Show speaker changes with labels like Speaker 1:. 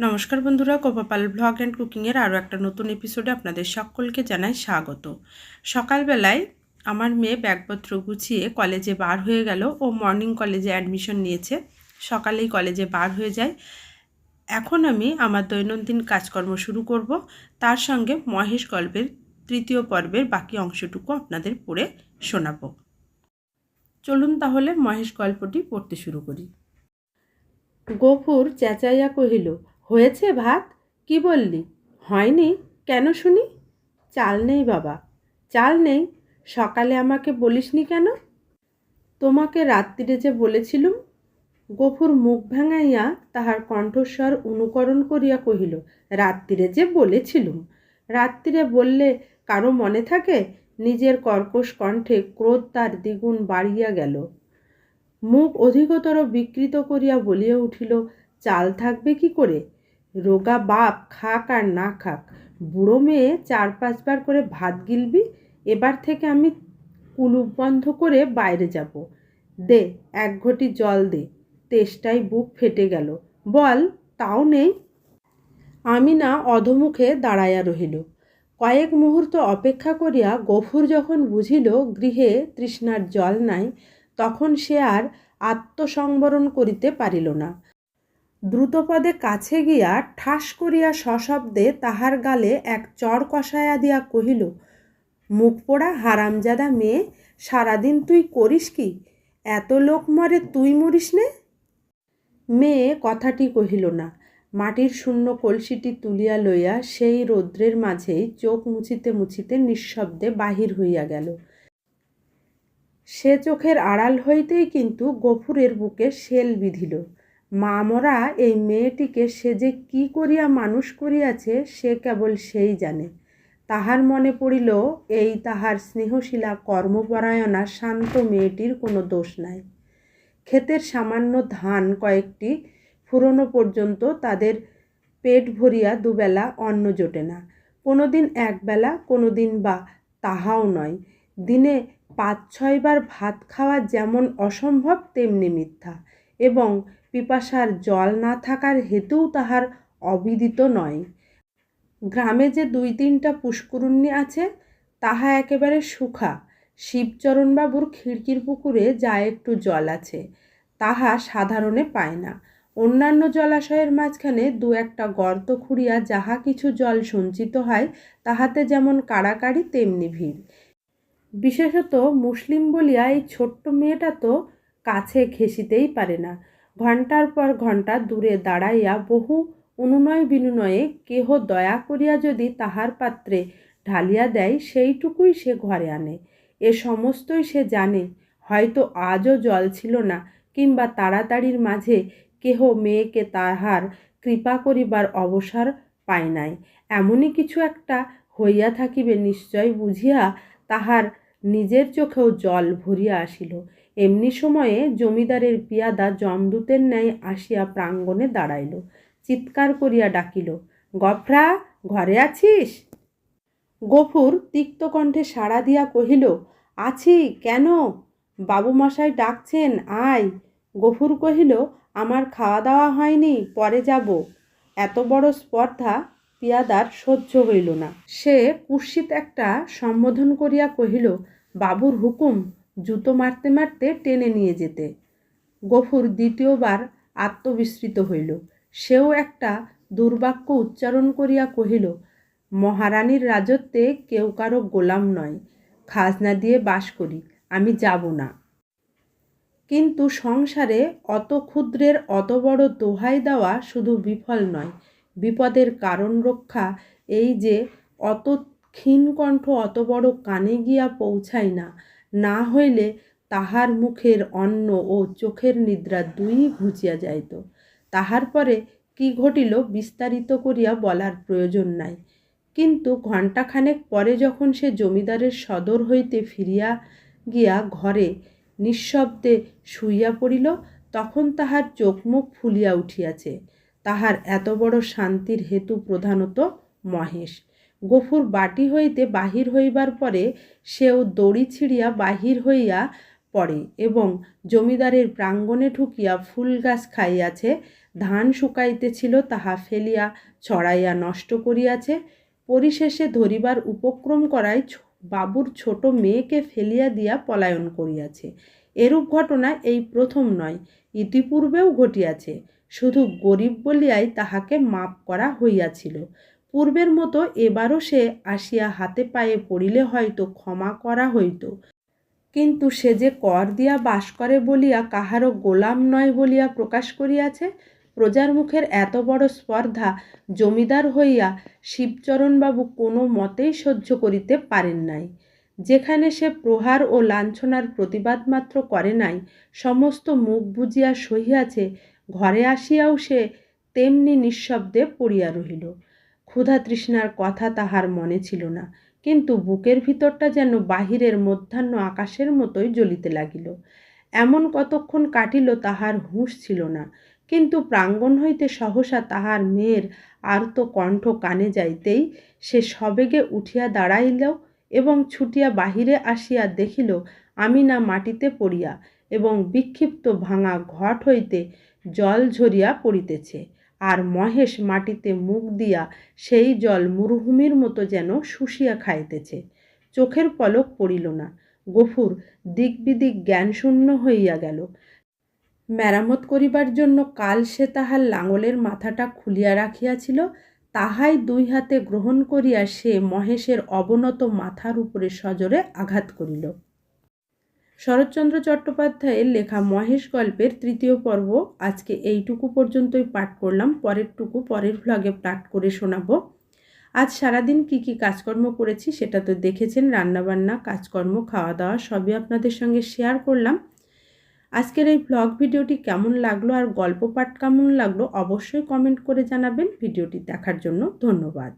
Speaker 1: নমস্কার বন্ধুরা গোপাপাল blog and কুকিংয়ের আরও একটা নতুন এপিসোডে আপনাদের সকলকে জানাই স্বাগত। সকালবেলায় আমার মেয়ে ব্যাগপত্র গুছিয়ে কলেজে বার হয়ে গেল ও মর্নিং কলেজে অ্যাডমিশন নিয়েছে। সকালেই কলেজে বার হয়ে যায়। এখন আমি আমার দৈনন্দিন কাজকর্ম শুরু করব। তার সঙ্গে মহেশ গল্পের তৃতীয় পর্বের বাকি অংশটুকু আপনাদের পড়ে শোনাবো। চলুন তাহলে মহেশ গল্পটি পড়তে শুরু করি। গফুর চেঁচাইয়া কহিল হয়েছে ভাত? কি বললি? হয়নি? কেন শুনি? চাল নেই বাবা। চাল নেই। সকালে আমাকে বলিসনি কেন? তোমাকে রাত্রিরে যে বলেছিলুম, গফুর মুখ ভাঙাইয়া তাহার কণ্ঠস্বর অনুকরণ করিয়া কহিল, রাত্রিরে যে বলেছিলুম। রাত্রিরে বললে কারও মনে থাকে? নিজের কর্কশ কণ্ঠে ক্রোধ তার দ্বিগুণ বাড়িয়া গেল। মুখ অধিকতর বিকৃত করিয়া বলিয়া উঠিল, চাল থাকবে কি করে? রোগা বাপ খাক আর না খাক, বুড়ো মেয়ে চার পাঁচবার করে ভাত গিলবি, এবার থেকে আমি কুলুপ বন্ধ করে বাইরে যাব। দে, এক ঘটি জল দে। তেষ্টায় বুক ফেটে গেল। বল, তাও নেই? আমি না অধমুখে দাঁড়াইয়া রহিল। কয়েক মুহূর্ত অপেক্ষা করিয়া গফুর যখন বুঝিল গৃহে তৃষ্ণার জল নাই, তখন সে আর আত্মসংবরণ করিতে পারিল না। দ্রুতপদে কাছে গিয়া ঠাস করিয়া সশব্দে তাহার গালে এক চর কষাইয়া দিয়া কহিল, মুখ পোড়া হারামজাদা মেয়ে, সারাদিন তুই করিস কি? এত লোক মরে তুই মরিস নে? মেয়ে কথাটি কহিল না। মাটির শূন্য কলসিটি তুলিয়া লইয়া সেই রৌদ্রের মাঝেই চোখ মুছিতে মুছিতে নিঃশব্দে বাহির হইয়া গেল। সে চোখের আড়াল হইতেই কিন্তু গফুরের বুকে শেল বিধিল। মা মরা এই মেয়েটিকে সে যে কি করিয়া মানুষ করিয়াছে, সে কেবল সেই জানে। তাহার মনে পড়িল, এই তাহার স্নেহশীলা কর্মপরায়ণা শান্ত মেয়েটির কোনো দোষ নাই। ক্ষেতের সামান্য ধান কয়েকটি ফুরনো পর্যন্ত তাদের পেট ভরিয়া দুবেলা অন্ন জোটে না। কোনো দিন একবেলা কোনো দিন বা তাহাও নয়। দিনে পাঁচ ছয়বার ভাত খাওয়া যেমন অসম্ভব, তেমনি মিথ্যা। এবং পিপাসার জল না থাকার হেতুও তাহার অবিদিত নয়। গ্রামে যে দুই তিনটা পুষ্করুণ্যি আছে, তাহা একেবারে সুখা। শিবচরণবাবুর খিড়কির পুকুরে যা একটু জল আছে, তাহা সাধারণে পায় না। অন্যান্য জলাশয়ের মাঝখানে দু একটা গর্ত খুঁড়িয়া যাহা কিছু জল সঞ্চিত হয়, তাহাতে যেমন কাড়াকাড়ি, তেমনি ভিড়। বিশেষত মুসলিম বলিয়া এই ছোট্ট মেয়েটা তো কাছে ঘেঁষিতেই পারে না। ঘণ্টার পর ঘণ্টা দূরে দাঁড়াইয়া বহু অনুনয় বিনুনয়ে কেহ দয়া করিয়া যদি তাহার পাত্রে ঢালিয়া দেয়, সেইটুকুই সে ঘরে আনে। এ সমস্তই সে জানে, হয়তো আজও জল ছিল না কিংবা তাড়াতাড়ির মাঝে কেহ মেয়েকে তাহার কৃপা করিবার অবসর পায় নাই। এমনই কিছু একটা হইয়া থাকিবে নিশ্চয় বুঝিয়া তাহার নিজের চোখেও জল ভরিয়া আসিল। এমনি সময়ে জমিদারের পিয়াদা জমদূতের ন্যায় আসিয়া প্রাঙ্গণে দাঁড়াইল। চিৎকার করিয়া ডাকিল, গফরা, ঘরে আছিস? গফুর তিক্ত কণ্ঠে সাড়া দিয়া কহিল, আছি, কেন? বাবুমশাই ডাকছেন, আয়। গফুর কহিল, আমার খাওয়া দাওয়া হয়নি, পরে যাব। এত বড় স্পর্ধা পিয়াদার সহ্য হইল না। সে কুৎসিত একটা সম্বোধন করিয়া কহিল, বাবুর হুকুম। জুতো মারতে মারতে টেনে নিয়ে যেতে। গফুর দ্বিতীয়বার আত্মবিস্মৃত হইল। সেও একটা দুর্বাক্য উচ্চারণ করিয়া কহিল, মহারানীর রাজত্বে কেউ কারও গোলাম নয়। খাজনা দিয়ে বাস করি, আমি যাব না। কিন্তু সংসারে অত ক্ষুদ্রের অত বড় দোহাই দেওয়া শুধু বিফল নয়, বিপদের কারণ রক্ষা এই যে অত ক্ষীণকণ্ঠ অত বড় কানে গিয়া পৌঁছায় না না হইলে তাহার মুখের অন্ন ও চোখের নিদ্রা দুই ঘুচিয়া যাইত। তাহার পরে কি ঘটিল বিস্তারিত করিয়া বলার প্রয়োজন নাই। কিন্তু ঘণ্টাখানেক পরে যখন সে জমিদারের সদর হইতে ফিরিয়া গিয়া ঘরে নিঃশব্দে শুইয়া পড়িল, তখন তাহার চোখ মুখ ফুলিয়া উঠিয়াছে। তাহার এত বড় শান্তির হেতু প্রধানত মহেশ। গফুর বাটি হইতে বাহির হইবার পরে সেও দড়ি ছিঁড়িয়া বাহির হইয়া পড়ে এবং জমিদারের প্রাঙ্গণে ঢুকিয়া ফুল গাছ খাইয়াছে, ধান শুকাইতেছিল, তাহা ফেলিয়া ছড়াইয়া নষ্ট করিয়াছে। পরিশেষে ধরিবার উপক্রম করায় বাবুর ছোট মেয়েকে ফেলিয়া দিয়া পলায়ন করিয়াছে। এরূপ ঘটনা এই প্রথম নয়, ইতিপূর্বেও ঘটিয়াছে। শুধু গরিব বলিয়াই তাহাকে মাপ করা হইয়াছিল। পূর্বের মতো এবারও সে আসিয়া হাতে পায়ে পড়িলে হয়তো ক্ষমা করা হইত। কিন্তু সে যে কর দিয়া বাস করে বলিয়া কাহারও গোলাম নয় বলিয়া প্রকাশ করিয়াছে, প্রজার মুখের এত বড় স্পর্ধা জমিদার হইয়া শিবচরণবাবু কোনো মতেই সহ্য করিতে পারেন নাই। যেখানে সে প্রহার ও লাঞ্ছনার প্রতিবাদ মাত্র করে নাই, সমস্ত মুখ বুজিয়া সহিয়াছে, ঘরে আসিয়াও সে তেমনি নিঃশব্দে পড়িয়া রহিল। ক্ষুধা তৃষ্ণার কথা তাহার মনে ছিল না, কিন্তু বুকের ভিতরটা যেন বাহিরের মধ্যাহ্ন আকাশের মতোই জ্বলিতে লাগিল। এমন কতক্ষণ কাটিল তাহার হুঁশ ছিল না, কিন্তু প্রাঙ্গণ হইতে সহসা তাহার মেয়ের আর্ত কণ্ঠ কানে যাইতেই সে সবেগে উঠিয়া দাঁড়াইল এবং ছুটিয়া বাহিরে আসিয়া দেখিল আমি না মাটিতে পড়িয়া এবং বিক্ষিপ্ত ভাঙা ঘট হইতে জল ঝরিয়া পড়িতেছে। আর মহেশ মাটিতে মুখ দিয়া সেই জল মরুভূমির মতো যেন শুষিয়া খাইতেছে। চোখের পলক পড়িল না। গফুর দিক বিদিক জ্ঞানশূন্য হইয়া গেল। মেরামত করিবার জন্য কাল সে তাহার লাঙলের মাথাটা খুলিয়া রাখিয়াছিল, তাহাই দুই হাতে গ্রহণ করিয়া সে মহেশের অবনত মাথার উপরে সজোরে আঘাত করিল। শরৎচন্দ্র চট্টোপাধ্যায়ের লেখা মহেশ গল্পের তৃতীয় পর্ব আজকে এইটুকু পর্যন্তই পাঠ করলাম। পরেরটুকু পরের ভ্লগে পাঠ করে শোনাবো। আজ সারাদিন কি কি কাজকর্ম করেছি সেটা তো দেখেছেন। রান্নাবান্না, কাজকর্ম খাওয়া দাওয়া সবই আপনাদের সঙ্গে শেয়ার করলাম। আজকের এই ব্লগ ভিডিওটি কেমন লাগল আর গল্প পাঠ কেমন লাগল অবশ্যই কমেন্ট করে জানাবেন। ভিডিওটি দেখার জন্য ধন্যবাদ।